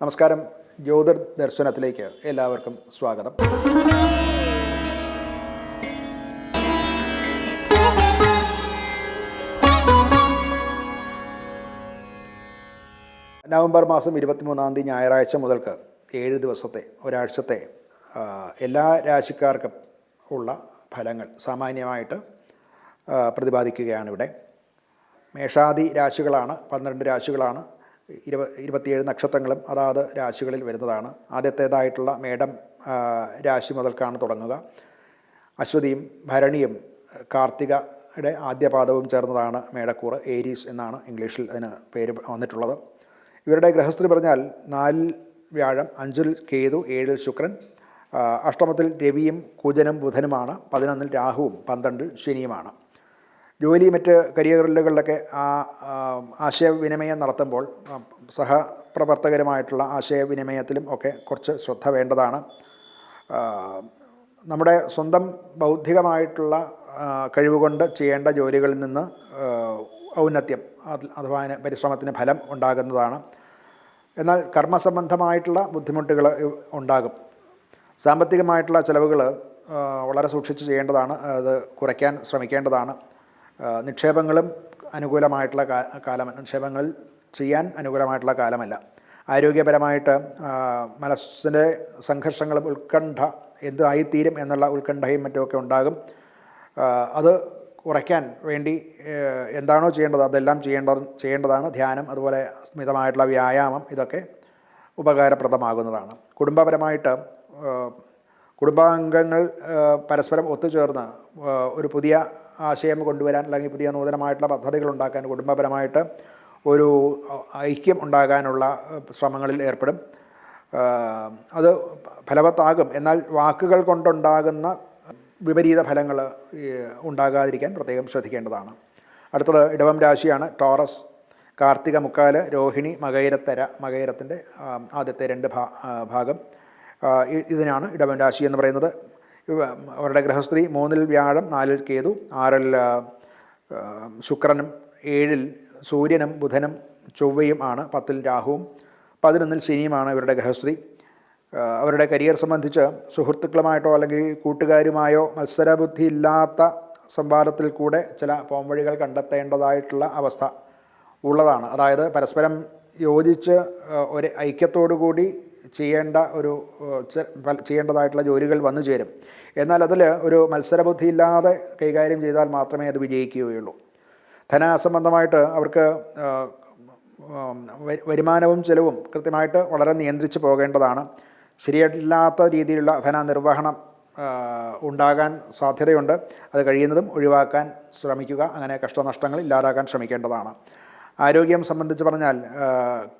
നമസ്കാരം. ജ്യോതിർ ദർശനത്തിലേക്ക് എല്ലാവർക്കും സ്വാഗതം. നവംബർ മാസം ഇരുപത്തിമൂന്നാം തീയതി ഞായറാഴ്ച മുതൽക്ക് ഏഴ് ദിവസത്തെ ഒരാഴ്ചത്തെ എല്ലാ രാശിക്കാർക്കും ഉള്ള ഫലങ്ങൾ സാമാന്യമായിട്ട് പ്രതിപാദിക്കുകയാണ് ഇവിടെ. മേഷാദി രാശികളാണ് പന്ത്രണ്ട് രാശികളാണ് ഇരുപ ഇരുപത്തിയേഴ് നക്ഷത്രങ്ങളും അതാത് രാശികളിൽ വരുന്നതാണ്. ആദ്യത്തേതായിട്ടുള്ള മേടം രാശി മുതൽക്കാണ് തുടങ്ങുക. അശ്വതിയും ഭരണിയും കാർത്തികയുടെ ആദ്യപാദവും ചേർന്നതാണ് മേടക്കൂറ് ഏരീസ് എന്നാണ് ഇംഗ്ലീഷിൽ അതിന് പേര് വന്നിട്ടുള്ളത്. ഇവരുടെ ഗ്രഹസ്ഥിതി പറഞ്ഞാൽ നാലിൽ വ്യാഴം അഞ്ചിൽ കേതു ഏഴിൽ ശുക്രൻ അഷ്ടമത്തിൽ രവിയും കുജനും ബുധനുമാണ് പതിനൊന്നിൽ രാഹുവും പന്ത്രണ്ടിൽ ശനിയുമാണ്. ജോലി മറ്റ് കരിയറുകളിലൊക്കെ ആ ആശയവിനിമയം നടത്തുമ്പോൾ സഹപ്രവർത്തകരുമായിട്ടുള്ള ആശയവിനിമയത്തിലും ഒക്കെ കുറച്ച് ശ്രദ്ധ വേണ്ടതാണ്. നമ്മുടെ സ്വന്തം ബൗദ്ധികമായിട്ടുള്ള കഴിവുകൊണ്ട് ചെയ്യേണ്ട ജോലികളിൽ നിന്ന് ഔന്നത്യം അഥവാ പരിശ്രമത്തിന് ഫലം ഉണ്ടാകുന്നതാണ്. എന്നാൽ കർമ്മസംബന്ധമായിട്ടുള്ള ബുദ്ധിമുട്ടുകൾ ഉണ്ടാകും. സാമ്പത്തികമായിട്ടുള്ള ചിലവുകൾ വളരെ സൂക്ഷിച്ച് ചെയ്യേണ്ടതാണ് അത് കുറയ്ക്കാൻ ശ്രമിക്കേണ്ടതാണ്. നിക്ഷേപങ്ങളും അനുകൂലമായിട്ടുള്ള കാലം നിക്ഷേപങ്ങൾ ചെയ്യാൻ അനുകൂലമായിട്ടുള്ള കാലമല്ല. ആരോഗ്യപരമായിട്ട് മനസ്സിന്റെ സംഘർഷങ്ങളും ഉത്കണ്ഠ എന്തായിത്തീരും എന്നുള്ള ഉത്കണ്ഠയും മറ്റുമൊക്കെ ഉണ്ടാകും. അത് കുറയ്ക്കാൻ വേണ്ടി എന്താണോ ചെയ്യേണ്ടത് അതെല്ലാം ചെയ്യേണ്ട ചെയ്യേണ്ടതാണ് ധ്യാനം അതുപോലെ സ്മിതമായിട്ടുള്ള വ്യായാമം ഇതൊക്കെ ഉപകാരപ്രദമാകുന്നതാണ്. കുടുംബപരമായിട്ട് കുടുംബാംഗങ്ങൾ പരസ്പരം ഒത്തുചേർന്ന് ഒരു പുതിയ ആശയം കൊണ്ടുവരാൻ അല്ലെങ്കിൽ പുതിയ നൂതനമായിട്ടുള്ള പദ്ധതികൾ ഉണ്ടാക്കാൻ കുടുംബപരമായിട്ട് ഒരു ഐക്യം ഉണ്ടാകാനുള്ള ശ്രമങ്ങളിൽ ഏർപ്പെടും. അത് ഫലവത്താകും. എന്നാൽ വാക്കുകൾ കൊണ്ടുണ്ടാകുന്ന വിപരീത ഫലങ്ങൾ ഉണ്ടാകാതിരിക്കാൻ പ്രത്യേകം ശ്രദ്ധിക്കേണ്ടതാണ്. അടുത്തത് ഇടവം രാശിയാണ് ടോറസ് കാർത്തിക മുക്കാൽ രോഹിണി മകയിരത്തര മകയിരത്തിന്റെ ആദ്യത്തെ രണ്ട് ഭാഗം. ഇതിനാണ് ഇടവൻ രാശി എന്ന് പറയുന്നത്. അവരുടെ ഗൃഹസ്ത്രീ മൂന്നിൽ വ്യാഴം നാലിൽ കേതു ആറിൽ ശുക്രനും ഏഴിൽ സൂര്യനും ബുധനും ചൊവ്വയും ആണ് പത്തിൽ രാഹുവും പതിനൊന്നിൽ ശനിയുമാണ് ഇവരുടെ ഗൃഹസ്ത്രീ. അവരുടെ കരിയർ സംബന്ധിച്ച് സുഹൃത്തുക്കളുമായിട്ടോ അല്ലെങ്കിൽ കൂട്ടുകാരുമായോ മത്സരബുദ്ധി ഇല്ലാത്ത സംവാദത്തിൽ കൂടെ ചില പോംവഴികൾ കണ്ടെത്തേണ്ടതായിട്ടുള്ള അവസ്ഥ ഉള്ളതാണ്. അതായത് പരസ്പരം യോജിച്ച് ഒരു ഐക്യത്തോടു കൂടി ചെയ്യേണ്ട ഒരു ചെയ്യേണ്ടതായിട്ടുള്ള ജോലികൾ വന്നു ചേരും. എന്നാൽ അതിൽ ഒരു മത്സരബുദ്ധി ഇല്ലാതെ കൈകാര്യം ചെയ്താൽ മാത്രമേ അത് വിജയിക്കുകയുള്ളൂ. ധനസംബന്ധമായിട്ട് അവർക്ക് വരുമാനവും ചെലവും കൃത്യമായിട്ട് വളരെ നിയന്ത്രിച്ച് പോകേണ്ടതാണ്. ശരിയല്ലാത്ത രീതിയിലുള്ള ധന നിർവഹണം ഉണ്ടാകാൻ സാധ്യതയുണ്ട്. അത് കഴിയുന്നതും ഒഴിവാക്കാൻ ശ്രമിക്കുക. അങ്ങനെ കഷ്ടനഷ്ടങ്ങൾ ഇല്ലാതാക്കാൻ ശ്രമിക്കേണ്ടതാണ്. ആരോഗ്യം സംബന്ധിച്ച് പറഞ്ഞാൽ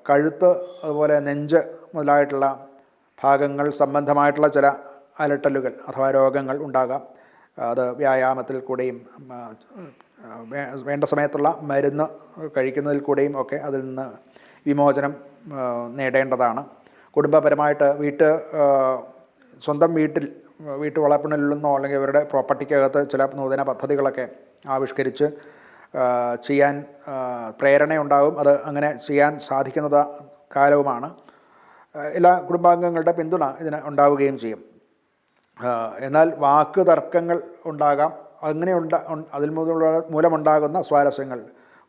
കഴുത്ത് അതുപോലെ നെഞ്ച് മുതലായിട്ടുള്ള ഭാഗങ്ങൾ സംബന്ധമായിട്ടുള്ള ചില അലട്ടലുകൾ അഥവാ രോഗങ്ങൾ ഉണ്ടാകാം. അത് വ്യായാമത്തിൽ കൂടെയും വേണ്ട സമയത്തുള്ള മരുന്ന് കഴിക്കുന്നതിൽ കൂടെയും ഒക്കെ അതിൽ നിന്ന് വിമോചനം നേടേണ്ടതാണ്. കുടുംബപരമായിട്ട് വീട്ട് സ്വന്തം വീട്ടിൽ വീട്ടു വളപ്പിനിൽ നിന്നോ അല്ലെങ്കിൽ അവരുടെ പ്രോപ്പർട്ടിക്കകത്ത് ചില നൂതന പദ്ധതികളൊക്കെ ആവിഷ്കരിച്ച് ചെയ്യാൻ പ്രേരണയുണ്ടാകും. അത് അങ്ങനെ ചെയ്യാൻ സാധിക്കുന്നത് കാലവുമാണ്. എല്ലാ കുടുംബാംഗങ്ങളുടെ പിന്തുണ ഇതിന് ഉണ്ടാവുകയും ചെയ്യും. എന്നാൽ വാക്ക് തർക്കങ്ങൾ ഉണ്ടാകാം. അങ്ങനെ ഉണ്ട അതിൽ മൂലമുണ്ടാകുന്ന സ്വാരസ്യങ്ങൾ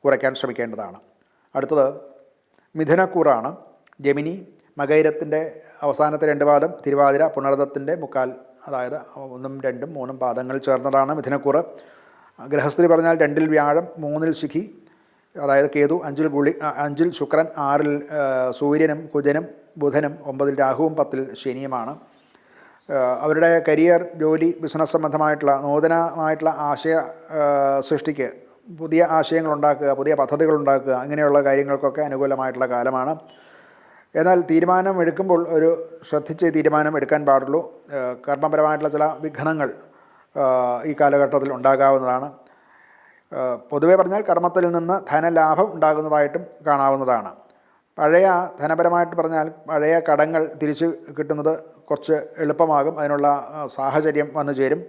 കുറയ്ക്കാൻ ശ്രമിക്കേണ്ടതാണ്. അടുത്തത് മിഥുനക്കൂറാണ്. ജമിനി മകൈരത്തിന്റെ അവസാനത്തെ രണ്ട് പാദം തിരുവാതിര പുണർദത്തിന്റെ മുക്കാൽ അതായത് ഒന്നും രണ്ടും മൂന്നും പാദങ്ങൾ ചേർന്നതാണ് മിഥുനക്കൂറ്. ഗ്രഹസ്ഥിതി പറഞ്ഞാൽ രണ്ടിൽ വ്യാഴം മൂന്നിൽ ശിഖി അതായത് കേതു അഞ്ചിൽ ഗുളി അഞ്ചിൽ ശുക്രൻ ആറിൽ സൂര്യനും കുജനും ബുധനും ഒമ്പതിൽ രാഹുവും പത്തിൽ ശനിയുമാണ്. അവരുടെ കരിയർ ജോലി ബിസിനസ് സംബന്ധമായിട്ടുള്ള നൂതനമായിട്ടുള്ള ആശയ സൃഷ്ടിക്ക് പുതിയ ആശയങ്ങൾ ഉണ്ടാക്കുക പുതിയ പദ്ധതികൾ ഉണ്ടാക്കുക അങ്ങനെയുള്ള കാര്യങ്ങൾക്കൊക്കെ അനുകൂലമായിട്ടുള്ള കാലമാണ്. എന്നാൽ തീരുമാനം എടുക്കുമ്പോൾ ഒരു ശ്രദ്ധിച്ച് തീരുമാനം എടുക്കാൻ പാടുള്ളൂ. കർമ്മപരമായിട്ടുള്ള ചില വിഘ്നങ്ങൾ ഈ കാലഘട്ടത്തിൽ ഉണ്ടാകാവുന്നതാണ്. പൊതുവേ പറഞ്ഞാൽ കർമ്മത്തിൽ നിന്ന് ധനലാഭം ഉണ്ടാകുന്നതായിട്ടും കാണാവുന്നതാണ്. പഴയ ധനപരമായിട്ട് പറഞ്ഞാൽ പഴയ കടങ്ങൾ തിരിച്ച് കിട്ടുന്നത് കുറച്ച് എളുപ്പമാകും അതിനുള്ള സാഹചര്യം വന്നു ചേരും.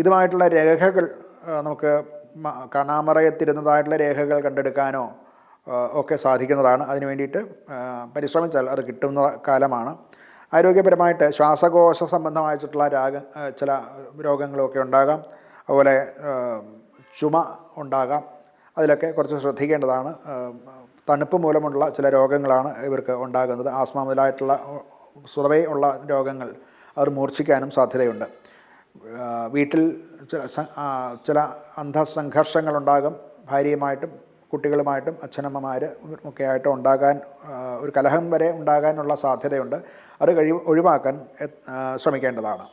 ഇതുമായിട്ടുള്ള രേഖകൾ നമുക്ക് കാണാമറയത്തിരുന്നതായിട്ടുള്ള രേഖകൾ കണ്ടെടുക്കാനോ ഒക്കെ സാധിക്കുന്നതാണ്. അതിന് വേണ്ടിയിട്ട് പരിശ്രമിച്ചാൽ അത് കിട്ടുന്ന കാലമാണ്. ആരോഗ്യപരമായിട്ട് ശ്വാസകോശ സംബന്ധമായിട്ടുള്ള രാഗ ചില രോഗങ്ങളൊക്കെ ഉണ്ടാകാം. അതുപോലെ ചുമ ഉണ്ടാകാം. അതിലൊക്കെ കുറച്ച് ശ്രദ്ധിക്കേണ്ടതാണ്. തണുപ്പ് മൂലമുള്ള ചില രോഗങ്ങളാണ് ഇവർക്ക് ഉണ്ടാകുന്നത്. ആസ്മ മുതലായിട്ടുള്ള സ്വതവേ ഉള്ള രോഗങ്ങൾ അവർ മൂർച്ഛിക്കാനും സാധ്യതയുണ്ട്. വീട്ടിൽ ചില ചില അന്ധസംഘർഷങ്ങളുണ്ടാകും ഭാര്യയുമായിട്ടും കുട്ടികളുമായിട്ടും അച്ഛനമ്മമാർ ഒക്കെ ആയിട്ട് ഉണ്ടാകാൻ ഒരു കലഹം വരെ ഉണ്ടാകാനുള്ള സാധ്യതയുണ്ട്. അത് കഴി ഒഴിവാക്കാൻ ശ്രമിക്കേണ്ടതാണ്.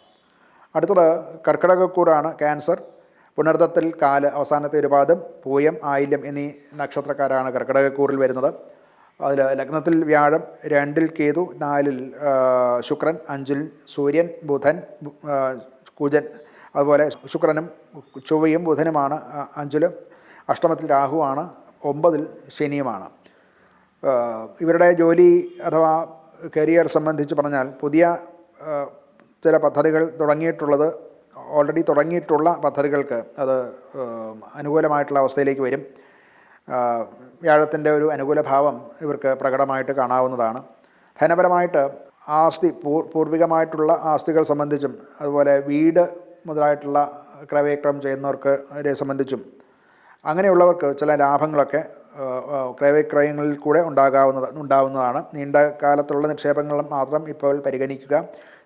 അടുത്തത് കർക്കിടകക്കൂറാണ് ക്യാൻസർ. പുനർദത്തിൽ കാൽ അവസാനത്തെ ഒരു പാദം പൂയം ആയില്യം എന്നീ നക്ഷത്രക്കാരാണ് കർക്കിടകക്കൂറിൽ വരുന്നത്. അതിൽ ലഗ്നത്തിൽ വ്യാഴം രണ്ടിൽ കേതു നാലിൽ ശുക്രൻ അഞ്ചിൽ സൂര്യൻ ബുധൻ കുജൻ അതുപോലെ ശുക്രനും ചൊവ്വയും ബുധനുമാണ് അഞ്ചിലും. അഷ്ടമത്തിൽ രാഹുവാണ് ഒമ്പതിൽ ശനിയുമാണ്. ഇവരുടെ ജോലി അഥവാ കരിയർ സംബന്ധിച്ച് പറഞ്ഞാൽ പുതിയ ചില പദ്ധതികൾ തുടങ്ങിയിട്ടുള്ളത് ഓൾറെഡി തുടങ്ങിയിട്ടുള്ള പദ്ധതികൾക്ക് അത് അനുകൂലമായിട്ടുള്ള അവസ്ഥയിലേക്ക് വരും. വ്യാഴത്തിന്റെ ഒരു അനുകൂല ഭാവം ഇവർക്ക് പ്രകടമായിട്ട് കാണാവുന്നതാണ്. ധനപരമായിട്ട് ആസ്തി പൂർ പൂർവികമായിട്ടുള്ള ആസ്തികൾ സംബന്ധിച്ചും അതുപോലെ വീട് മുതലായിട്ടുള്ള ക്രയവിക്രയം ചെയ്യുന്നവർക്ക് സംബന്ധിച്ചും അങ്ങനെയുള്ളവർക്ക് ചില ലാഭങ്ങളൊക്കെ ക്രയവിക്രയങ്ങളിൽ കൂടെ ഉണ്ടാകാവുന്നത് ഉണ്ടാവുന്നതാണ്. നീണ്ട കാലത്തുള്ള നിക്ഷേപങ്ങൾ മാത്രം ഇപ്പോൾ പരിഗണിക്കുക.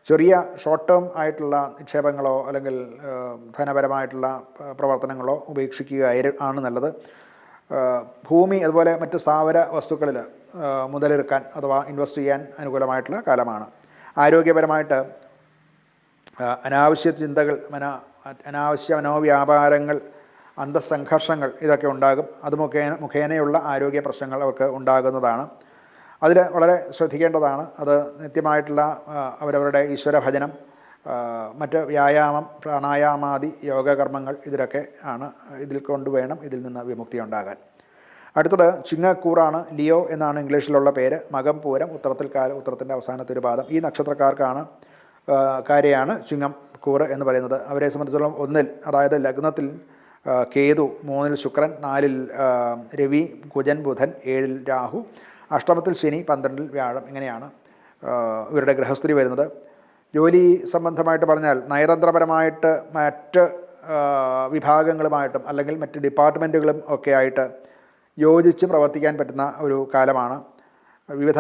ചെറിയ ഷോർട്ട് ടേം ആയിട്ടുള്ള നിക്ഷേപങ്ങളോ അല്ലെങ്കിൽ ധനപരമായിട്ടുള്ള പ്രവർത്തനങ്ങളോ ഉപേക്ഷിക്കുക ആണ് നല്ലത്. ഭൂമി അതുപോലെ മറ്റ് സ്ഥാവര വസ്തുക്കളിൽ മുതലെടുക്കാൻ അഥവാ ഇൻവെസ്റ്റ് ചെയ്യാൻ അനുകൂലമായിട്ടുള്ള കാലമാണ്. ആരോഗ്യപരമായിട്ട് അനാവശ്യ ചിന്തകൾ മന അനാവശ്യ മനോവ്യാപാരങ്ങൾ അന്തസംഘർഷങ്ങൾ ഇതൊക്കെ ഉണ്ടാകും. അത് മുഖേന മുഖേനയുള്ള ആരോഗ്യ പ്രശ്നങ്ങൾ അവർക്ക് ഉണ്ടാകുന്നതാണ്. അതിൽ വളരെ ശ്രദ്ധിക്കേണ്ടതാണ് അത് നിത്യമായിട്ടുള്ള അവരവരുടെ ഈശ്വര ഭജനം ആ, മറ്റ് വ്യായാമം പ്രാണായാമാദി യോഗകർമ്മങ്ങൾ ഇതിലൊക്കെ ആണ് ഇതിൽ കൊണ്ടുവേണം ഇതിൽ നിന്ന് വിമുക്തി ഉണ്ടാകാൻ. അടുത്തത് ചിങ്ങക്കൂറാണ് ലിയോ എന്നാണ് ഇംഗ്ലീഷിലുള്ള പേര്. മകം പൂരം ഉത്തരത്തിൽ കാല ഉത്തരത്തിന്റെ അവസാനത്തെ ഒരു പാദം. ഈ നക്ഷത്രക്കാർക്കാണ് കാര്യമാണ് ചിങ്ങം കൂറ് എന്ന് പറയുന്നത്. അവരെ സംബന്ധിച്ചിടത്തോളം ഒന്നിൽ അതായത് ലഗ്നത്തിൽ കേതു മൂന്നിൽ ശുക്രൻ നാലിൽ രവി കുജൻ ബുധൻ ഏഴിൽ രാഹു അഷ്ടമത്തിൽ ശനി പന്ത്രണ്ടിൽ വ്യാഴം ഇങ്ങനെയാണ് ഇവരുടെ ഗൃഹസ്ഥിതി വരുന്നത്. ജോലി സംബന്ധമായിട്ട് പറഞ്ഞാൽ നയതന്ത്രപരമായിട്ട് മറ്റ് വിഭാഗങ്ങളുമായിട്ടും അല്ലെങ്കിൽ മറ്റ് ഡിപ്പാർട്ട്മെന്റുകളും ഒക്കെ ആയിട്ട് യോജിച്ച് പ്രവർത്തിക്കാൻ പറ്റുന്ന ഒരു കാലമാണ്. വിവിധ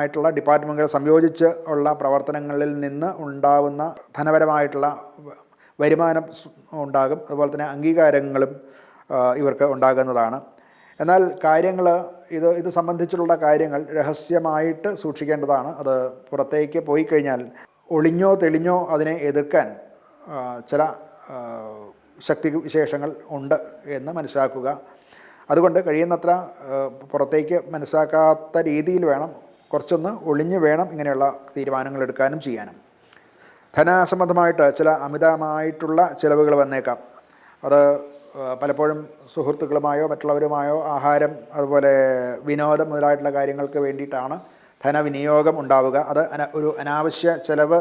ആയിട്ടുള്ള ഡിപ്പാർട്ട്മെന്റുകൾ സംയോജിച്ച് ഉള്ള പ്രവർത്തനങ്ങളിൽ നിന്ന് ഉണ്ടാവുന്ന ധനപരമായിട്ടുള്ള വരുമാനം ഉണ്ടാകും. അതുപോലെ തന്നെ അംഗീകാരങ്ങളും ഇവർക്ക് ഉണ്ടാകുന്നതാണ്. എന്നാൽ കാര്യങ്ങൾ ഇത് ഇത് സംബന്ധിച്ചുള്ള കാര്യങ്ങൾ രഹസ്യമായിട്ട് സൂക്ഷിക്കേണ്ടതാണ്. അത് പുറത്തേക്ക് പോയി കഴിഞ്ഞാൽ ഒളിഞ്ഞോ തെളിഞ്ഞോ അതിനെ എതിർക്കാൻ ചില ശക്തി വിശേഷങ്ങൾ ഉണ്ട് എന്ന് മനസ്സിലാക്കുക. അതുകൊണ്ട് കഴിയുന്നത്ര പുറത്തേക്ക് മനസ്സിലാക്കാത്ത രീതിയിൽ വേണം കുറച്ചൊന്ന് ഒളിഞ്ഞ് വേണം ഇങ്ങനെയുള്ള തീരുമാനങ്ങൾ എടുക്കാനും ചെയ്യാനും. ധനസംബന്ധമായിട്ട് ചില അമിതമായിട്ടുള്ള ചിലവുകൾ വന്നേക്കാം. അത് പലപ്പോഴും സുഹൃത്തുക്കളുമായോ മറ്റുള്ളവരുമായോ ആഹാരം അതുപോലെ വിനോദം മുതലായിട്ടുള്ള കാര്യങ്ങൾക്ക് വേണ്ടിയിട്ടാണ് ധനവിനിയോഗം ഉണ്ടാവുക. അത് ഒരു അനാവശ്യ ചിലവ്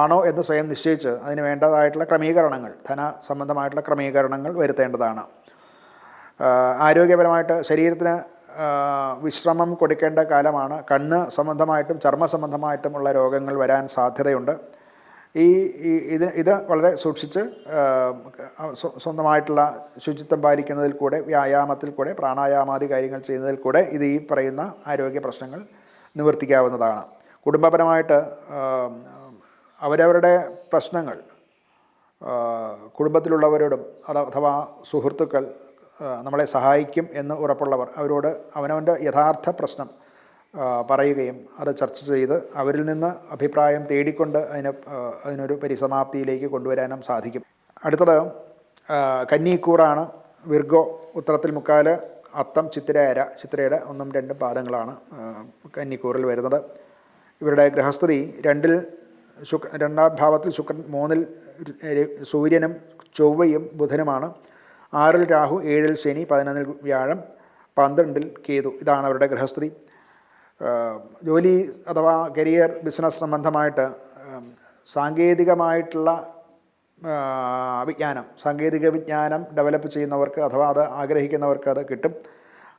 ആണോ എന്ന് സ്വയം നിശ്ചയിച്ച് അതിന് വേണ്ടതായിട്ടുള്ള ക്രമീകരണങ്ങൾ ധന സംബന്ധമായിട്ടുള്ള ക്രമീകരണങ്ങൾ വരുത്തേണ്ടതാണ്. ആരോഗ്യപരമായിട്ട് ശരീരത്തിന് വിശ്രമം കൊടുക്കേണ്ട കാലമാണ്. കണ്ണ് സംബന്ധമായിട്ടും ചർമ്മ സംബന്ധമായിട്ടുമുള്ള രോഗങ്ങൾ വരാൻ സാധ്യതയുണ്ട്. ഈ ഇത് ഇത് വളരെ സൂക്ഷിച്ച് സ്വന്തമായിട്ടുള്ള ശുചിത്വം പാലിക്കുന്നതിൽ കൂടെ വ്യായാമത്തിൽ കൂടെ പ്രാണായാമാദി കാര്യങ്ങൾ ചെയ്യുന്നതിൽ കൂടെ ഇത് ഈ പറയുന്ന ആരോഗ്യ പ്രശ്നങ്ങൾ നിവർത്തിക്കാവുന്നതാണ്. കുടുംബപരമായിട്ട് അവരവരുടെ പ്രശ്നങ്ങൾ കുടുംബത്തിലുള്ളവരോടും അഥവാ സുഹൃത്തുക്കൾ നമ്മളെ സഹായിക്കും എന്ന് ഉറപ്പുള്ളവർ അവരോട് അവനവന്റെ യഥാർത്ഥ പ്രശ്നം പറയുകയും അത് ചർച്ച ചെയ്ത് അവരിൽ നിന്ന് അഭിപ്രായം തേടിക്കൊണ്ട് അതിന് അതിനൊരു പരിസമാപ്തിയിലേക്ക് കൊണ്ടുവരാനും സാധിക്കും. അടുത്തത് കന്നിക്കൂറാണ് വിർഗോ ഉത്തരത്തിൽ മുക്കാൽ അത്തം ചിത്തിരയര ചിത്തിരയുടെ ഒന്നും രണ്ടും പാദങ്ങളാണ് കന്നിക്കൂറിൽ വരുന്നത്. ഇവരുടെ ഗൃഹസ്ഥിതി രണ്ടിൽ ശുക്ര രണ്ടാം ഭാവത്തിൽ ശുക്രൻ മൂന്നിൽ സൂര്യനും ചൊവ്വയും ബുധനുമാണ്. ആറിൽ രാഹു ഏഴിൽ ശനി പതിനൊന്നിൽ വ്യാഴം പന്ത്രണ്ടിൽ കേതു. ഇതാണ് അവരുടെ ഗൃഹസ്ഥിതി. ജോലി അഥവാ കരിയർ ബിസിനസ് സംബന്ധമായിട്ട് സാങ്കേതികമായിട്ടുള്ള വിജ്ഞാനം സാങ്കേതിക വിജ്ഞാനം ഡെവലപ്പ് ചെയ്യുന്നവർക്ക് അഥവാ അത് ആഗ്രഹിക്കുന്നവർക്ക് അത് കിട്ടും.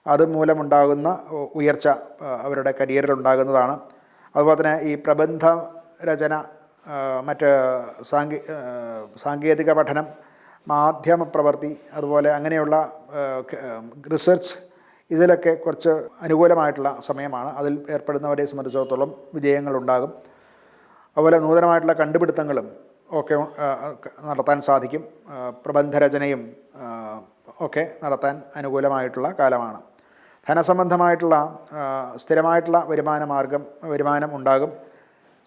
അതുമൂലമുണ്ടാകുന്ന ഉയർച്ച അവരുടെ കരിയറിൽ ഉണ്ടാകുന്നതാണ്. അതുപോലെ തന്നെ ഈ പ്രബന്ധ രചന മറ്റ് സാങ്കേ സാങ്കേതിക പഠനം മാധ്യമ പ്രവൃത്തി അതുപോലെ അങ്ങനെയുള്ള റിസർച്ച് ഇതിലൊക്കെ കുറച്ച് അനുകൂലമായിട്ടുള്ള സമയമാണ്. അതിൽ ഏർപ്പെടുന്നവരെ സംബന്ധിച്ചിടത്തോളം വിജയങ്ങളുണ്ടാകും. അതുപോലെ നൂതനമായിട്ടുള്ള കണ്ടുപിടുത്തങ്ങളും ഒക്കെ നടത്താൻ സാധിക്കും. പ്രബന്ധരചനയും ഒക്കെ നടത്താൻ അനുകൂലമായിട്ടുള്ള കാലമാണ്. ധനസംബന്ധമായിട്ടുള്ള സ്ഥിരമായിട്ടുള്ള വരുമാന മാർഗം വരുമാനം ഉണ്ടാകും.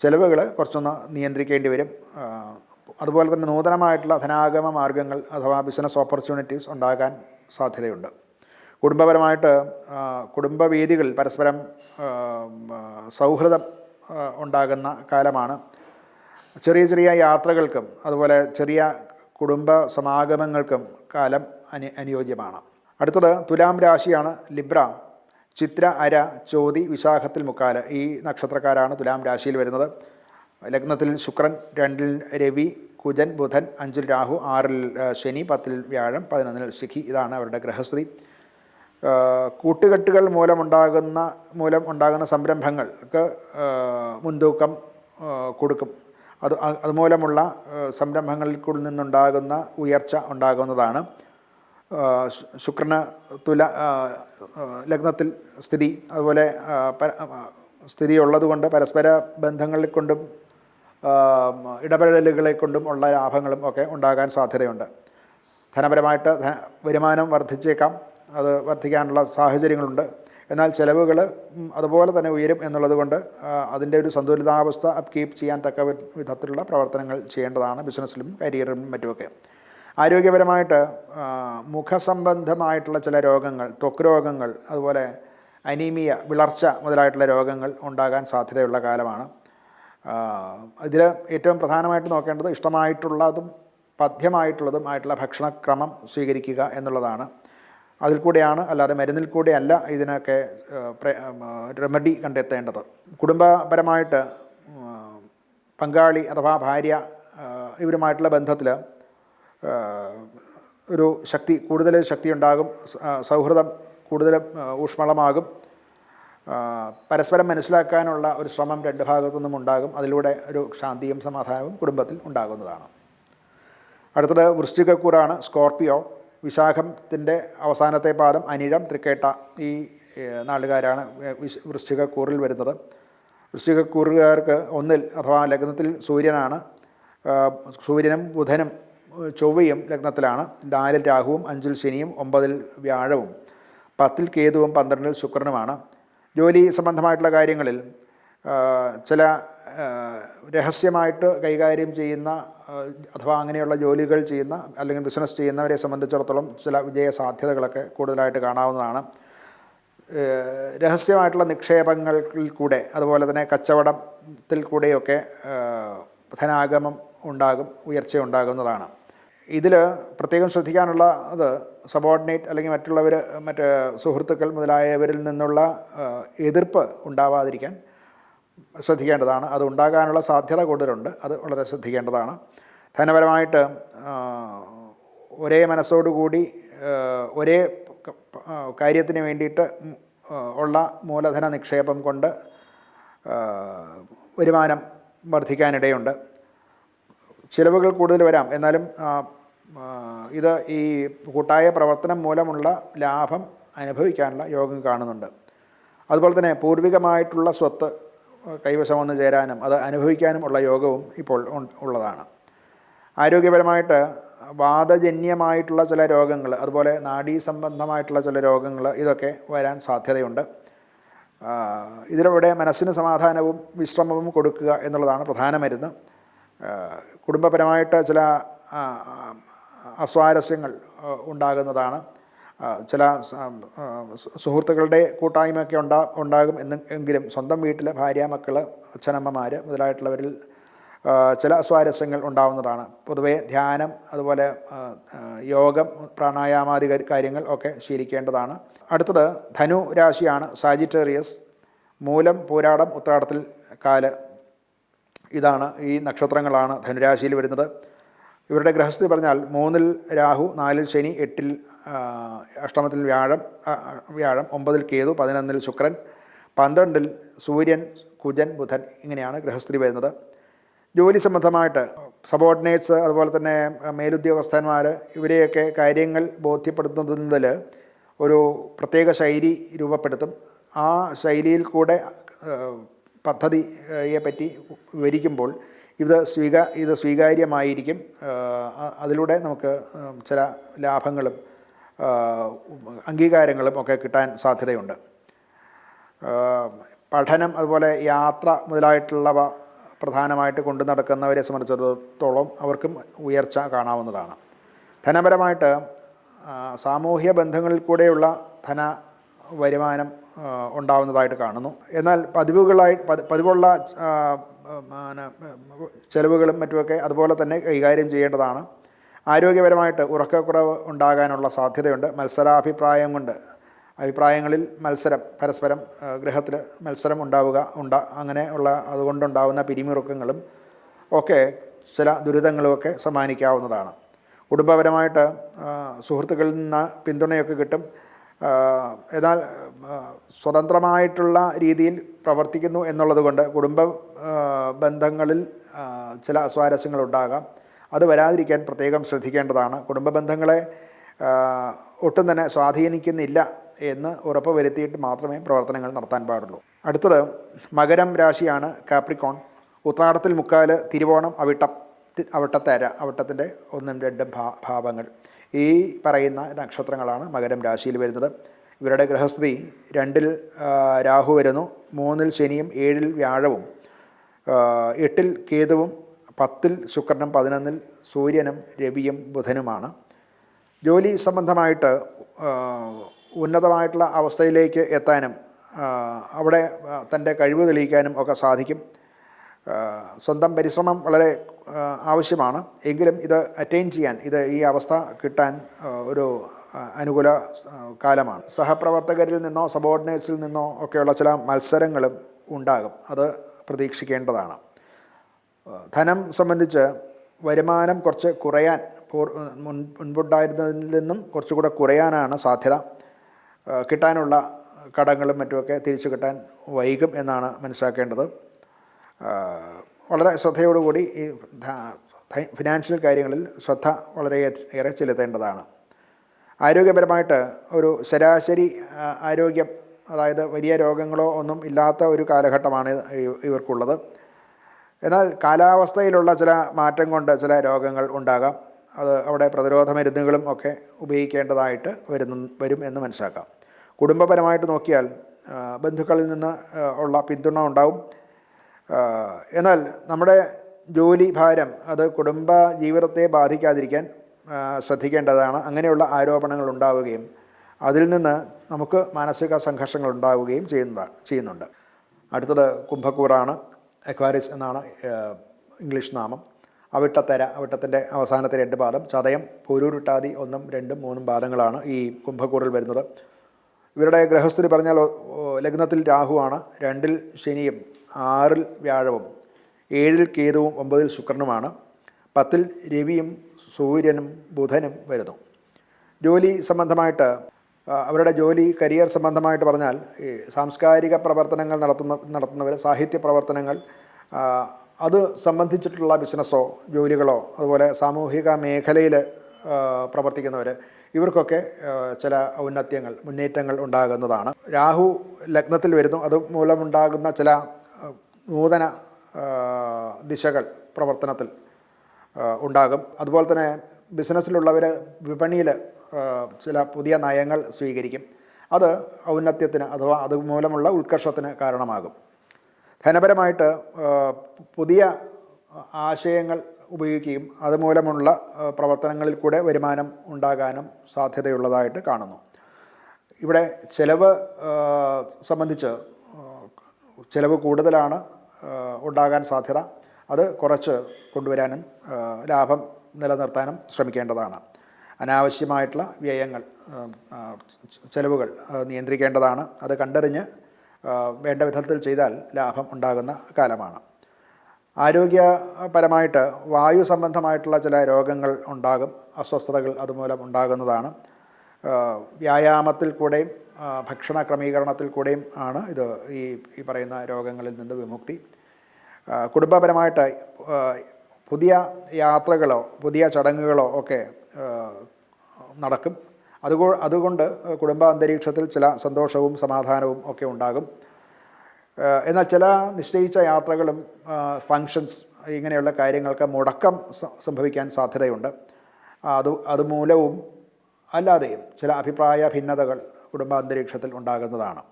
ചിലവുകൾ കുറച്ചൊന്ന് നിയന്ത്രിക്കേണ്ടി വരും. അതുപോലെ തന്നെ നൂതനമായിട്ടുള്ള ധനാഗമ മാർഗങ്ങൾ അഥവാ ബിസിനസ് ഓപ്പർച്യൂണിറ്റീസ് ഉണ്ടാകാൻ സാധ്യതയുണ്ട്. കുടുംബപരമായിട്ട് കുടുംബവേദികൾ പരസ്പരം സൗഹൃദം ഉണ്ടാകുന്ന കാലമാണ്. ചെറിയ ചെറിയ യാത്രകൾക്കും അതുപോലെ ചെറിയ കുടുംബ സമാഗമങ്ങൾക്കും കാലം അനു അനുയോജ്യമാണ്. അടുത്തത് തുലാം രാശിയാണ് ലിബ്ര. ചിത്ര അര ചോതി വിശാഖത്തിൽ മുക്കാൽ. ഈ നക്ഷത്രക്കാരാണ് തുലാം രാശിയിൽ വരുന്നത്. ലഗ്നത്തിൽ ശുക്രൻ രണ്ടിൽ രവി കുജൻ ബുധൻ അഞ്ചിൽ രാഹു ആറിൽ ശനി പത്തിൽ വ്യാഴം പതിനൊന്നിൽ ശിഖി. ഇതാണ് അവരുടെ ഗ്രഹസ്ഥിതി കൂട്ടുകെട്ടുകൾ മൂലമുണ്ടാകുന്ന മൂലം ഉണ്ടാകുന്ന സംരംഭങ്ങൾക്ക് മുൻതൂക്കം കൊടുക്കും. അത് അതുമൂലമുള്ള സംരംഭങ്ങളിൽ നിന്നുണ്ടാകുന്ന ഉയർച്ച ഉണ്ടാകുന്നതാണ്. ശുക്രന് തുല ലഗ്നത്തിൽ സ്ഥിതി അതുപോലെ സ്ഥിതി ഉള്ളതുകൊണ്ട് പരസ്പര ബന്ധങ്ങളിൽ കൊണ്ടും ഇടപെടലുകളെ കൊണ്ടും ഉള്ള ലാഭങ്ങളും ഒക്കെ ഉണ്ടാകാൻ സാധ്യതയുണ്ട്. ധനപരമായിട്ട് വരുമാനം വർദ്ധിച്ചേക്കാം. അത് വർദ്ധിക്കാനുള്ള സാഹചര്യങ്ങളുണ്ട്. എന്നാൽ ചിലവുകൾ അതുപോലെ തന്നെ ഉയരും എന്നുള്ളത് കൊണ്ട് അതിന്റെ ഒരു സന്തുലിതാവസ്ഥ അപ് കീപ്പ് ചെയ്യാൻ തക്ക വിധത്തിലുള്ള പ്രവർത്തനങ്ങൾ ചെയ്യേണ്ടതാണ് ബിസിനസ്സിലും കരിയറിലും മറ്റുമൊക്കെ. ആരോഗ്യപരമായിട്ട് മുഖസംബന്ധമായിട്ടുള്ള ചില രോഗങ്ങൾ ത്വക്ക് രോഗങ്ങൾ അതുപോലെ അനീമിയ വിളർച്ച മുതലായിട്ടുള്ള രോഗങ്ങൾ ഉണ്ടാകാൻ സാധ്യതയുള്ള കാലമാണ്. ഇതിൽ ഏറ്റവും പ്രധാനമായിട്ട് നോക്കേണ്ടത് ഇഷ്ടമായിട്ടുള്ളതും പഥ്യമായിട്ടുള്ളതും ആയിട്ടുള്ള ഭക്ഷണക്രമം സ്വീകരിക്കുക എന്നുള്ളതാണ്. അതിൽ കൂടെയാണ് അല്ലാതെ മരുന്നിൽ കൂടെയല്ല ഇതിനൊക്കെ റെമഡി കണ്ടെത്തേണ്ടത്. കുടുംബപരമായിട്ട് പങ്കാളി അഥവാ ഭാര്യ ഇവരുമായിട്ടുള്ള ബന്ധത്തിൽ ഒരു ശക്തി കൂടുതൽ ശക്തി ഉണ്ടാകും സൗഹൃദം കൂടുതൽ ഊഷ്മളമാകും പരസ്പരം മനസ്സിലാക്കാനുള്ള ഒരു ശ്രമം രണ്ട് ഭാഗത്തു നിന്നും ഉണ്ടാകും അതിലൂടെ ഒരു ശാന്തിയും സമാധാനവും കുടുംബത്തിൽ ഉണ്ടാകുന്നതാണ്. അടുത്തത് വൃശ്ചികക്കൂറാണ് സ്കോർപ്പിയോ വിശാഖത്തിന്റെ അവസാനത്തെ പാദം അനിഴം തൃക്കേട്ട ഈ നാട്ടുകാരാണ് വിശ്- വൃശ്ചികക്കൂറിൽ വരുന്നത്. വൃശ്ചികക്കൂറുകാർക്ക് ഒന്നിൽ അഥവാ ലഗ്നത്തിൽ സൂര്യനാണ് സൂര്യനും ബുധനും ചൊവ്വയും ലഗ്നത്തിലാണ്. നാലിൽ രാഹുവും അഞ്ചിൽ ശനിയും ഒമ്പതിൽ വ്യാഴവും പത്തിൽ കേതുവും പന്ത്രണ്ടിൽ ശുക്രനുമാണ്. ജോലി സംബന്ധമായിട്ടുള്ള കാര്യങ്ങളിൽ ചില രഹസ്യമായിട്ട് കൈകാര്യം ചെയ്യുന്ന അഥവാ അങ്ങനെയുള്ള ജോലികൾ ചെയ്യുന്ന അല്ലെങ്കിൽ ബിസിനസ് ചെയ്യുന്നവരെ സംബന്ധിച്ചിടത്തോളം ചില വിജയ സാധ്യതകളൊക്കെ കൂടുതലായിട്ട് കാണാവുന്നതാണ്. രഹസ്യമായിട്ടുള്ള നിക്ഷേപങ്ങളിൽ കൂടെ അതുപോലെ തന്നെ കച്ചവടത്തിൽ കൂടെയൊക്കെ ധനാഗമം ഉണ്ടാകും ഉയർച്ച ഉണ്ടാകുന്നതാണ്. ഇതിൽ പ്രത്യേകം ശ്രദ്ധിക്കാനുള്ള അത് സബോർഡിനേറ്റ് അല്ലെങ്കിൽ മറ്റുള്ളവർ മറ്റ് സുഹൃത്തുക്കൾ മുതലായവരിൽ നിന്നുള്ള എതിർപ്പ് ഉണ്ടാവാതിരിക്കാൻ ശ്രദ്ധിക്കേണ്ടതാണ്. അത് ഉണ്ടാകാനുള്ള സാധ്യത കൂടുതലുണ്ട്. അത് വളരെ ശ്രദ്ധിക്കേണ്ടതാണ്. ധനപരമായിട്ട് ഒരേ മനസ്സോടുകൂടി ഒരേ കാര്യത്തിന് വേണ്ടിയിട്ട് ഉള്ള മൂലധന നിക്ഷേപം കൊണ്ട് വരുമാനം വർദ്ധിക്കാനിടയുണ്ട്. ചിലവുകൾ കൂടുതൽ വരാം. എന്നാലും ഇത് ഈ കൂട്ടായ പ്രവർത്തനം മൂലമുള്ള ലാഭം അനുഭവിക്കാനുള്ള യോഗം കാണുന്നുണ്ട്. അതുപോലെ തന്നെ പൂർവികമായിട്ടുള്ള സ്വത്ത് കൈവശം വന്നു ചേരാനും അത് അനുഭവിക്കാനും ഉള്ള യോഗവും ഇപ്പോൾ ഉള്ളതാണ്. ആരോഗ്യപരമായിട്ട് വാദജന്യമായിട്ടുള്ള ചില രോഗങ്ങൾ അതുപോലെ നാഡീ സംബന്ധമായിട്ടുള്ള ചില രോഗങ്ങൾ ഇതൊക്കെ വരാൻ സാധ്യതയുണ്ട്. ഇതിലൂടെ മനസ്സിന് സമാധാനവും വിശ്രമവും കൊടുക്കുക എന്നുള്ളതാണ് പ്രധാന മരുന്ന്. കുടുംബപരമായിട്ട് ചില അസ്വാരസ്യങ്ങൾ ഉണ്ടാകുന്നതാണ്. ചില സുഹൃത്തുക്കളുടെ കൂട്ടായ്മയൊക്കെ ഉണ്ടാ ഉണ്ടാകും എന്ന് എങ്കിലും സ്വന്തം വീട്ടിലെ ഭാര്യ മക്കൾ അച്ഛനമ്മമാർ മുതലായിട്ടുള്ളവരിൽ ചില സ്വാരസ്യങ്ങൾ ഉണ്ടാകുന്നതാണ് പൊതുവേ ധ്യാനം അതുപോലെ യോഗം പ്രാണായാമാദി കാര്യങ്ങൾ ഒക്കെ ശീലിക്കേണ്ടതാണ്. അടുത്തത് ധനു രാശിയാണ് സാജിറ്റേറിയസ് മൂലം പൂരാടം ഉത്രാടത്തിൽ കാൽ. ഇതാണ് ഈ നക്ഷത്രങ്ങളാണ് ധനുരാശിയിൽ വരുന്നത്. ഇവരുടെ ഗ്രഹസ്ഥിതി പറഞ്ഞാൽ മൂന്നിൽ രാഹു നാലിൽ ശനി എട്ടിൽ അഷ്ടമത്തിൽ വ്യാഴം വ്യാഴം ഒമ്പതിൽ കേതു പതിനൊന്നിൽ ശുക്രൻ പന്ത്രണ്ടിൽ സൂര്യൻ കുജൻ ബുധൻ ഇങ്ങനെയാണ് ഗ്രഹസ്ഥിതി വരുന്നത്. ജോലി സംബന്ധമായിട്ട് സബോർഡിനേറ്റ്സ് അതുപോലെ തന്നെ മേലുദ്യോഗസ്ഥന്മാർ ഇവരെയൊക്കെ കാര്യങ്ങൾ ബോധ്യപ്പെടുത്തുന്നതിൽ ഒരു പ്രത്യേക ശൈലി രൂപപ്പെടുത്തും. ആ ശൈലിയിൽ കൂടെ പദ്ധതിയെ പറ്റി വിവരിക്കുമ്പോൾ ഇത് സ്വീകാ ഇത് സ്വീകാര്യമായിരിക്കും. അതിലൂടെ നമുക്ക് ചില ലാഭങ്ങളും അംഗീകാരങ്ങളും ഒക്കെ കിട്ടാൻ സാധ്യതയുണ്ട്. പഠനം അതുപോലെ യാത്ര മുതലായിട്ടുള്ളവ പ്രധാനമായിട്ട് കൊണ്ടു നടക്കുന്നവരെ സംബന്ധിച്ചിടത്തോളം അവർക്കും ഉയർച്ച കാണാവുന്നതാണ്. ധനപരമായിട്ട് സാമൂഹ്യ ബന്ധങ്ങളിൽ കൂടെയുള്ള ധന വരുമാനം ഉണ്ടാവുന്നതായിട്ട് കാണുന്നു. എന്നാൽ പതിവുകളായി പതി- പതിവുള്ള ചെലവുകളും മറ്റുമൊക്കെ അതുപോലെ തന്നെ കൈകാര്യം ചെയ്യേണ്ടതാണ്. ആരോഗ്യപരമായിട്ട് ഉറക്കക്കുറവ് ഉണ്ടാകാനുള്ള സാധ്യതയുണ്ട്. മത്സരാഭിപ്രായം കൊണ്ട് അഭിപ്രായങ്ങളിൽ മത്സരം പരസ്പരം ഗ്രഹത്തിൽ മത്സരം ഉണ്ടാവുക ഉണ്ടാ അങ്ങനെയുള്ള അതുകൊണ്ടുണ്ടാവുന്ന പിരിമുറുക്കങ്ങളും ഒക്കെ ചില ദുരിതങ്ങളുമൊക്കെ സമ്മാനിക്കാവുന്നതാണ്. കുടുംബപരമായിട്ട് സുഹൃത്തുക്കളിൽ നിന്ന് പിന്തുണയൊക്കെ കിട്ടും. എന്നാൽ സ്വതന്ത്രമായിട്ടുള്ള രീതിയിൽ പ്രവർത്തിക്കുന്നു എന്നുള്ളത് കൊണ്ട് കുടുംബ ബന്ധങ്ങളിൽ ചില അസ്വാരസ്യങ്ങൾ ഉണ്ടാകാം അത് വരാതിരിക്കാൻ പ്രത്യേകം ശ്രദ്ധിക്കേണ്ടതാണ്. കുടുംബ ബന്ധങ്ങളെ ഒട്ടും തന്നെ സ്വാധീനിക്കുന്നില്ല എന്ന് ഉറപ്പ് വരുത്തിയിട്ട് മാത്രമേ പ്രവർത്തനങ്ങൾ നടത്താൻ പാടുള്ളൂ. അടുത്തത് മകരം രാശിയാണ് കാപ്രിക്കോൺ. ഉത്രാടത്തിൽ മുക്കാൽ തിരുവോണം അവിട്ടം അവിട്ടത്തേര അവിട്ടത്തിന്റെ ഒന്നും രണ്ടും ഭാ ഭാവങ്ങൾ. ഈ പറയുന്ന നക്ഷത്രങ്ങളാണ് മകരം രാശിയിൽ വരുന്നത്. ഇവരുടെ ഗ്രഹസ്ഥിതി രണ്ടിൽ രാഹു വരുന്നു. മൂന്നിൽ ശനിയും ഏഴിൽ വ്യാഴവും. എട്ടിൽ കേതുവും പത്തിൽ ശുക്രനും പതിനൊന്നിൽ സൂര്യനും രവിയും ബുധനുമാണ്. ജോലി സംബന്ധമായിട്ട് ഉന്നതമായിട്ടുള്ള അവസ്ഥയിലേക്ക് എത്താനും അവിടെ തന്റെ കഴിവ് തെളിയിക്കാനും ഒക്കെ സാധിക്കും. സ്വന്തം പരിശ്രമം വളരെ ആവശ്യമാണ്. എങ്കിലും ഇത് അറ്റൈൻ ചെയ്യാൻ ഇത് ഈ അവസ്ഥ കിട്ടാൻ ഒരു അനുകൂല കാലമാണ്. സഹപ്രവർത്തകരിൽ നിന്നോ സബോർഡിനേറ്റ്സിൽ നിന്നോ ഒക്കെയുള്ള ചില മത്സരങ്ങളും ഉണ്ടാകും. അത് പ്രതീക്ഷിക്കേണ്ടതാണ്. ധനം സംബന്ധിച്ച് വരുമാനം കുറച്ച് കുറയാൻ മുൻപുണ്ടായിരുന്നതിൽ നിന്നും കുറച്ചുകൂടെ കുറയാനാണ് സാധ്യത. കിട്ടാനുള്ള കടങ്ങളും മറ്റുമൊക്കെ തിരിച്ചു കിട്ടാൻ വൈകും എന്നാണ് മനസ്സിലാക്കേണ്ടത്. വളരെ ശ്രദ്ധയോടുകൂടി ഈ ഫിനാൻഷ്യൽ കാര്യങ്ങളിൽ ശ്രദ്ധ വളരെ ഏറെ ചെലുത്തേണ്ടതാണ്. ആരോഗ്യപരമായിട്ട് ഒരു ശരാശരി ആരോഗ്യം അതായത് വലിയ രോഗങ്ങളോ ഒന്നും ഇല്ലാത്ത ഒരു കാലഘട്ടമാണ് ഇവർക്കുള്ളത്. എന്നാൽ കാലാവസ്ഥയിലുള്ള ചില മാറ്റം കൊണ്ട് ചില രോഗങ്ങൾ ഉണ്ടാകാം. അത് അവിടെ പ്രതിരോധ മരുന്നുകളും ഒക്കെ ഉപയോഗിക്കേണ്ടതായിട്ട് വരുന്നു വരും എന്ന് മനസ്സിലാക്കാം. കുടുംബപരമായിട്ട് നോക്കിയാൽ ബന്ധുക്കളിൽ നിന്ന് ഉള്ള പിന്തുണ ഉണ്ടാവും. എന്നാൽ നമ്മുടെ ജോലി ഭാരം അത് കുടുംബ ജീവിതത്തെ ബാധിക്കാതിരിക്കാൻ ശ്രദ്ധിക്കേണ്ടതാണ്. അങ്ങനെയുള്ള ആരോപണങ്ങൾ ഉണ്ടാവുകയും അതിൽ നിന്ന് നമുക്ക് മാനസിക സംഘർഷങ്ങൾ ഉണ്ടാവുകയും ചെയ്യുന്നതാണ് ചെയ്യുന്നുണ്ട്. അടുത്തത് കുംഭക്കൂറാണ്. എക്വാരിസ് എന്നാണ് ഇംഗ്ലീഷ് നാമം. അവിട്ടത്തര അവിട്ടത്തിന്റെ അവസാനത്തെ രണ്ട് പാദം. ചതയം പൂരൂരുട്ടാതി ഒന്നും രണ്ടും മൂന്നും പാദങ്ങളാണ് ഈ കുംഭക്കൂറിൽ വരുന്നത്. ഇവരുടെ ഗ്രഹസ്ഥിതി പറഞ്ഞാൽ ലഗ്നത്തിൽ രാഹുവാണ് രണ്ടിൽ ശനിയും ആറിൽ വ്യാഴവും ഏഴിൽ കേതുവും ഒമ്പതിൽ ശുക്രനുമാണ് പത്തിൽ രവിയും സൂര്യനും ബുധനും വരുന്നു. ജോലി സംബന്ധമായിട്ട് അവരുടെ ജോലി കരിയർ സംബന്ധമായിട്ട് പറഞ്ഞാൽ ഈ സാംസ്കാരിക പ്രവർത്തനങ്ങൾ നടത്തുന്ന നടത്തുന്നവർ സാഹിത്യ പ്രവർത്തനങ്ങൾ അത് സംബന്ധിച്ചിട്ടുള്ള ബിസിനസ്സോ ജോലികളോ അതുപോലെ സാമൂഹിക മേഖലയിൽ പ്രവർത്തിക്കുന്നവർ ഇവർക്കൊക്കെ ചില ഔന്നത്യങ്ങൾ മുന്നേറ്റങ്ങൾ ഉണ്ടാകുന്നതാണ്. രാഹു ലഗ്നത്തിൽ വരുന്നു. അത് മൂലമുണ്ടാകുന്ന ചില നൂതന ദിശകൾ പ്രവർത്തനത്തിൽ ഉണ്ടാകും. അതുപോലെ തന്നെ ബിസിനസ്സിലുള്ളവർ വിപണിയിൽ ചില പുതിയ നയങ്ങൾ സ്വീകരിക്കും. അത് ഔന്നത്യത്തിന് അഥവാ അതുമൂലമുള്ള ഉത്കർഷത്തിന് കാരണമാകും. ധനപരമായിട്ട് പുതിയ ആശയങ്ങൾ ഉപയോഗിക്കുകയും അതുമൂലമുള്ള പ്രവർത്തനങ്ങളിൽ കൂടെ വരുമാനം ഉണ്ടാകാനും സാധ്യതയുള്ളതായിട്ട് കാണുന്നു. ഇവിടെ ചിലവ് സംബന്ധിച്ച് ചിലവ് കൂടുതലാണ് ഉണ്ടാകാൻ സാധ്യത. അത് കുറച്ച് കൊണ്ടുവരാനും ലാഭം നിലനിർത്താനും ശ്രമിക്കേണ്ടതാണ്. അനാവശ്യമായിട്ടുള്ള വ്യയങ്ങൾ ചെലവുകൾ നിയന്ത്രിക്കേണ്ടതാണ്. അത് കണ്ടറിഞ്ഞ് വേണ്ട വിധത്തിൽ ചെയ്താൽ ലാഭം ഉണ്ടാകുന്ന കാലമാണ്. ആരോഗ്യപരമായിട്ട് വായു സംബന്ധമായിട്ടുള്ള ചില രോഗങ്ങൾ ഉണ്ടാകും അസ്വസ്ഥതകൾ അതുമൂലം ഉണ്ടാകുന്നതാണ്. വ്യായാമത്തിൽ കൂടെയും ഭക്ഷണ ക്രമീകരണത്തിൽ കൂടെയും ആണ് ഇത് ഈ ഈ പറയുന്ന രോഗങ്ങളിൽ നിന്ന് വിമുക്തി. കുടുംബപരമായിട്ട് പുതിയ യാത്രകളോ പുതിയ ചടങ്ങുകളോ ഒക്കെ നടക്കും. അതുകൊ അതുകൊണ്ട് കുടുംബ അന്തരീക്ഷത്തിൽ ചില സന്തോഷവും സമാധാനവും ഒക്കെ ഉണ്ടാകും. എന്നാൽ ചില നിശ്ചയിച്ച യാത്രകളും ഫങ്ഷൻസ് ഇങ്ങനെയുള്ള കാര്യങ്ങൾക്ക് മുടക്കം സംഭവിക്കാൻ സാധ്യതയുണ്ട്. അത് അതുമൂലവും അല്ലാതെയും ചില അഭിപ്രായ ഭിന്നതകൾ കുടുംബാന്തരീക്ഷത്തിൽ ഉണ്ടാകുന്നതാണ്.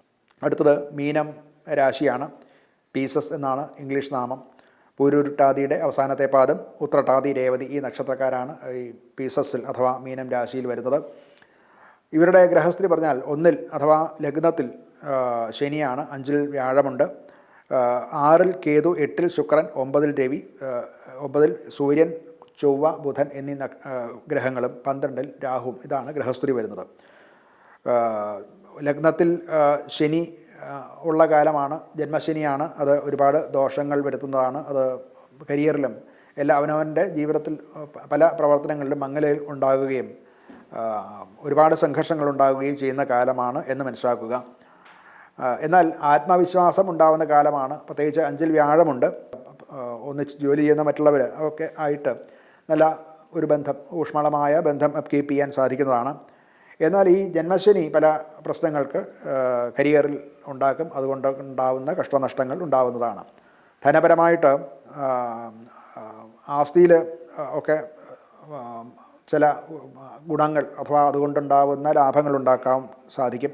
അടുത്തത് മീനം രാശിയാണ്. പീസസ് എന്നാണ് ഇംഗ്ലീഷ് നാമം. പൂരുരുട്ടാതിയുടെ അവസാനത്തെ പാദം ഉത്രട്ടാതി രേവതി ഈ നക്ഷത്രക്കാരാണ് ഈ പീസസിൽ അഥവാ മീനം രാശിയിൽ വരുന്നത്. ഇവരുടെ ഗ്രഹസ്ഥിതി പറഞ്ഞാൽ ഒന്നിൽ അഥവാ ലഗ്നത്തിൽ ശനിയാണ് അഞ്ചിൽ വ്യാഴമുണ്ട്. ആറിൽ കേതു എട്ടിൽ ശുക്രൻ ഒമ്പതിൽ രവി ഒമ്പതിൽ സൂര്യൻ ചൊവ്വ ബുധൻ എന്നീ ഗ്രഹങ്ങളും പന്ത്രണ്ടിൽ രാഹുവും ഇതാണ് ഗ്രഹസ്ഥിതി വരുന്നത്. ലഗ്നത്തിൽ ശനി ഉള്ള കാലമാണ് ജന്മശനിയാണ് അത് ഒരുപാട് ദോഷങ്ങൾ വരുത്തുന്നതാണ് അത് കരിയറിലും എല്ലാ അവനവന്റെ ജീവിതത്തിൽ പല പ്രവർത്തനങ്ങളിലും മങ്ങലയിൽ ഉണ്ടാകുകയും ഒരുപാട് സംഘർഷങ്ങൾ ഉണ്ടാകുകയും ചെയ്യുന്ന കാലമാണ് എന്ന് മനസ്സിലാക്കുക. എന്നാൽ ആത്മവിശ്വാസം ഉണ്ടാകുന്ന കാലമാണ്. പ്രത്യേകിച്ച് അഞ്ചിൽ വ്യാഴമുണ്ട്. ഒന്നിച്ച് ജോലി ചെയ്യുന്ന മറ്റുള്ളവർ ഒക്കെ ആയിട്ട് നല്ല ഒരു ബന്ധം ഊഷ്മളമായ ബന്ധം കീപ്പ് ചെയ്യാൻ സാധിക്കുന്നതാണ്. എന്നാൽ ഈ ജന്മശനി പല പ്രശ്നങ്ങൾക്ക് കരിയറിൽ ഉണ്ടാക്കും. അതുകൊണ്ട് ഉണ്ടാവുന്ന കഷ്ടനഷ്ടങ്ങൾ ഉണ്ടാവുന്നതാണ്. ധനപരമായിട്ട് ആസ്തിയിൽ ഒക്കെ ചില ഗുണങ്ങൾ അഥവാ അതുകൊണ്ടുണ്ടാവുന്ന ലാഭങ്ങൾ ഉണ്ടാക്കാൻ സാധിക്കും.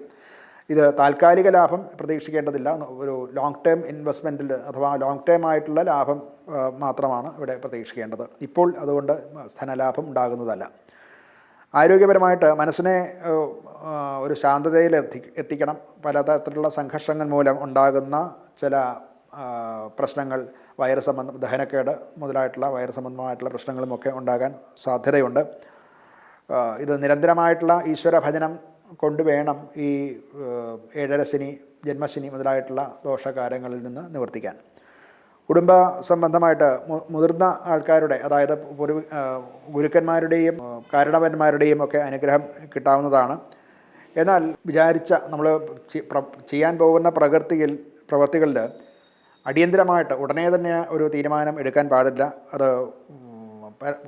ഇത് താൽക്കാലിക ലാഭം പ്രതീക്ഷിക്കേണ്ടതില്ല. ഒരു ലോങ് ടേം ഇൻവെസ്റ്റ്മെന്റിൽ അഥവാ ലോങ് ടേം ആയിട്ടുള്ള ലാഭം മാത്രമാണ് ഇവിടെ പ്രതീക്ഷിക്കേണ്ടത്. ഇപ്പോൾ അതുകൊണ്ട് ധനലാഭം ഉണ്ടാകുന്നതല്ല. ആരോഗ്യപരമായിട്ട് മനസ്സിനെ ഒരു ശാന്തതയിൽ എത്തി എത്തിക്കണം. പലതരത്തിലുള്ള സംഘർഷങ്ങൾ മൂലം ഉണ്ടാകുന്ന ചില പ്രശ്നങ്ങൾ വയറ് സംബന്ധം ദഹനക്കേട് മുതലായിട്ടുള്ള വയറ് സംബന്ധമായിട്ടുള്ള പ്രശ്നങ്ങളുമൊക്കെ ഉണ്ടാകാൻ സാധ്യതയുണ്ട്. ഇത് നിരന്തരമായിട്ടുള്ള ഈശ്വര ഭജനം കൊണ്ട് വേണം ഈ ഏഴരശനി ഏഴര ശനി ജന്മശനി മുതലായിട്ടുള്ള ദോഷകാര്യങ്ങളിൽ നിന്ന് നിവർത്തിക്കാൻ. കുടുംബ സംബന്ധമായിട്ട് മുതിർന്ന ആൾക്കാരുടെ അതായത് ഒരു ഗുരുക്കന്മാരുടെയും കാരണവന്മാരുടെയും ഒക്കെ അനുഗ്രഹം കിട്ടാവുന്നതാണ്. എന്നാൽ വിചാരിച്ച നമ്മൾ ചെയ്യാൻ പോകുന്ന പ്രകൃതിയിൽ പ്രവൃത്തികളിൽ അടിയന്തരമായിട്ട് ഉടനെ തന്നെ ഒരു തീരുമാനം എടുക്കാൻ പാടില്ല. അത്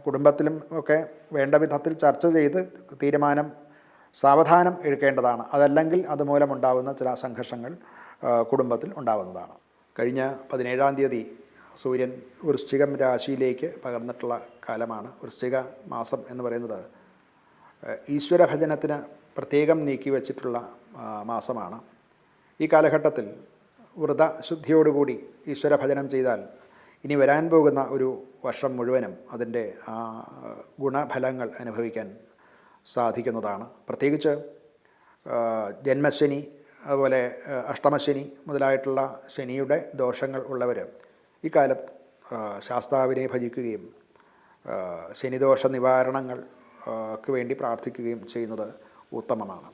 കുടുംബത്തിലും ഒക്കെ വേണ്ട വിധത്തിൽ ചർച്ച ചെയ്ത് തീരുമാനം സാവധാനം എടുക്കേണ്ടതാണ്. അതല്ലെങ്കിൽ അതുമൂലമുണ്ടാകുന്ന ചില സംഘർഷങ്ങൾ കുടുംബത്തിൽ ഉണ്ടാകുന്നതാണ്. കഴിഞ്ഞ പതിനേഴാം തീയതി സൂര്യൻ വൃശ്ചികം രാശിയിലേക്ക് പകർന്നിട്ടുള്ള കാലമാണ്. വൃശ്ചിക മാസം എന്ന് പറയുന്നത് ഈശ്വര ഈശ്വരഭജനത്തിന് പ്രത്യേകം നീക്കി വച്ചിട്ടുള്ള മാസമാണ്. ഈ കാലഘട്ടത്തിൽ വ്രതശുദ്ധിയോടുകൂടി ഈശ്വരഭജനം ചെയ്താൽ ഇനി വരാൻ പോകുന്ന ഒരു വർഷം മുഴുവനും അതിന്റെ ഗുണഫലങ്ങൾ അനുഭവിക്കാൻ സാധിക്കുന്നതാണ്. പ്രത്യേകിച്ച് ജന്മശനി അതുപോലെ അഷ്ടമശനി മുതലായിട്ടുള്ള ശനിയുടെ ദോഷങ്ങൾ ഉള്ളവർ ഇക്കാലം കാലം ശാസ്താവിനെ ഭജിക്കുകയും ശനിദോഷ നിവാരണങ്ങൾക്ക് വേണ്ടി പ്രാർത്ഥിക്കുകയും ചെയ്യുന്നത് ഉത്തമമാണ്.